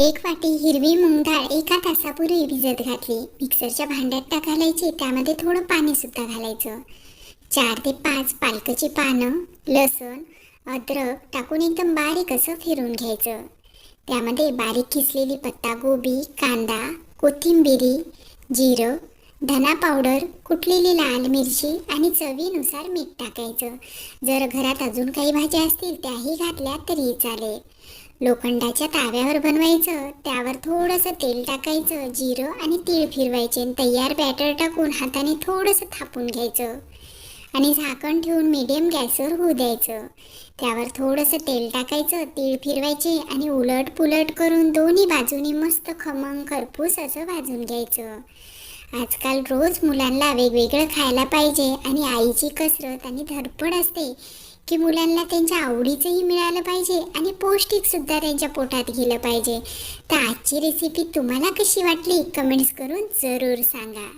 एक वाटी हिरवी मूग डाळ एका तासापूर्वी भिजत घातली. मिक्सरच्या भांड्यात टाक घालायची त्यामध्ये थोडं पाणी सुद्धा घालायचं. चार ते पाच पालकाची पानं लसूण अद्रक टाकून एकदम बारीक असं फिरून घ्यायचं. त्यामध्ये बारीक किसलेली पत्तागोबी कांदा कोथिंबिरी जिरं धना पावडर कुटलेली लाल मिरची आणि चवीनुसार मीठ टाकायचं. जर घरात अजून काही भाज्या असतील त्याही घातल्या तरी चालेल. लोखंडाच्या ताव्यावर बनवायचं त्यावर थोडंसं तेल टाकायचं जिरं आणि तीळ फिरवायचे आणि तयार बॅटर टाकून हाताने थोडंसं थापून घ्यायचं. आणि झाकण ठेवून मीडियम गॅसवर होऊ द्यायचं. त्यावर थोडंसं तेल टाकायचं तीळ फिरवायचे आणि उलट पुलट करून दोन्ही बाजूनी मस्त खमंग खरपूस असं भाजून घ्यायचं. आजकाल रोज मुलांना वेगवेगळं खायला पाहिजे आणि आईची कसरत आणि धडपड असते की मुलांना त्यांच्या आवडीचंही मिळालं पाहिजे आणि पौष्टिकसुद्धा त्यांच्या पोटात गेलं पाहिजे. तर आजची रेसिपी तुम्हाला कशी वाटली? कमेंट्स करून जरूर सांगा.